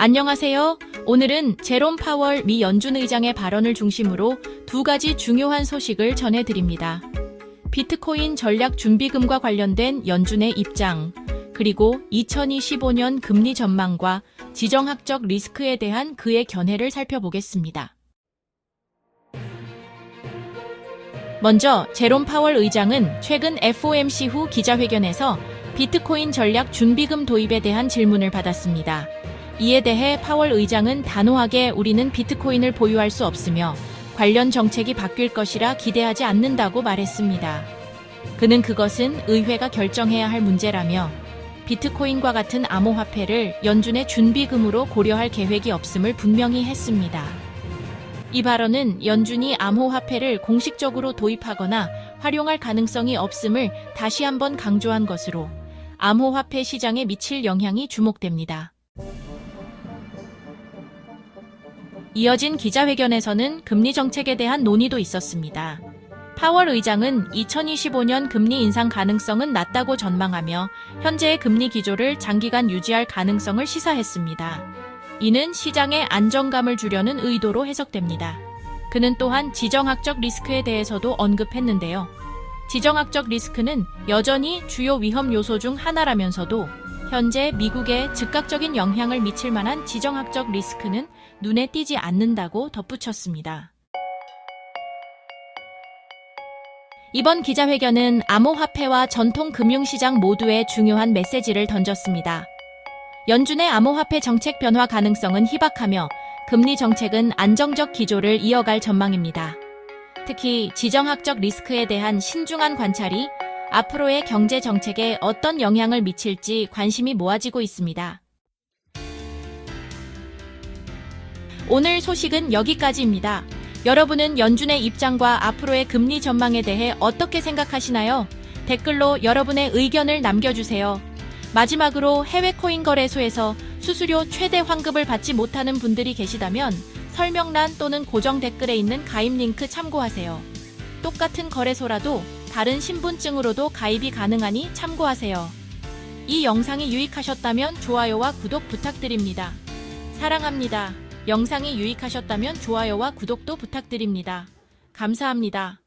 안녕하세요. 오늘은 제롬 파월 미 연준 의장의 발언을 중심으로 두 가지 중요한 소식을 전해드립니다. 비트코인 전략 준비금과 관련된 연준의 입장, 그리고 2025년 금리 전망과 지정학적 리스크에 대한 그의 견해를 살펴보겠습니다. 먼저 제롬 파월 의장은 최근 FOMC 후 기자회견에서 비트코인 전략 준비금 도입에 대한 질문을 받았습니다. 이에 대해 파월 의장은 단호하게 우리는 비트코인을 보유할 수 없으며 관련 정책이 바뀔 것이라 기대하지 않는다고 말했습니다. 그는 그것은 의회가 결정해야 할 문제라며 비트코인과 같은 암호화폐를 연준의 준비금으로 고려할 계획이 없음을 분명히 했습니다. 이 발언은 연준이 암호화폐를 공식적으로 도입하거나 활용할 가능성이 없음을 다시 한번 강조한 것으로 암호화폐 시장에 미칠 영향이 주목됩니다. 이어진 기자회견에서는 금리 정책에 대한 논의도 있었습니다. 파월 의장은 2025년 금리 인상 가능성은 낮다고 전망하며 현재의 금리 기조를 장기간 유지할 가능성을 시사했습니다. 이는 시장에 안정감을 주려는 의도로 해석됩니다. 그는 또한 지정학적 리스크에 대해서도 언급했는데요. 지정학적 리스크는 여전히 주요 위험 요소 중 하나라면서도 현재 미국에 즉각적인 영향을 미칠 만한 지정학적 리스크는 눈에 띄지 않는다고 덧붙였습니다. 이번 기자회견은 암호화폐와 전통 금융시장 모두에 중요한 메시지를 던졌습니다. 연준의 암호화폐 정책 변화 가능성은 희박하며 금리 정책은 안정적 기조를 이어갈 전망입니다. 특히 지정학적 리스크에 대한 신중한 관찰이 앞으로의 경제 정책에 어떤 영향을 미칠지 관심이 모아지고 있습니다. 오늘 소식은 여기까지입니다. 여러분은 연준의 입장과 앞으로의 금리 전망에 대해 어떻게 생각하시나요? 댓글로 여러분의 의견을 남겨주세요. 마지막으로 해외 코인 거래소에서 수수료 최대 환급을 받지 못하는 분들이 계시다면 설명란 또는 고정 댓글에 있는 가입 링크 참고하세요. 똑같은 거래소라도 다른 신분증으로도 가입이 가능하니 참고하세요. 이 영상이 유익하셨다면 좋아요와 구독 부탁드립니다. 사랑합니다. 영상이 유익하셨다면 좋아요와 구독도 부탁드립니다. 감사합니다.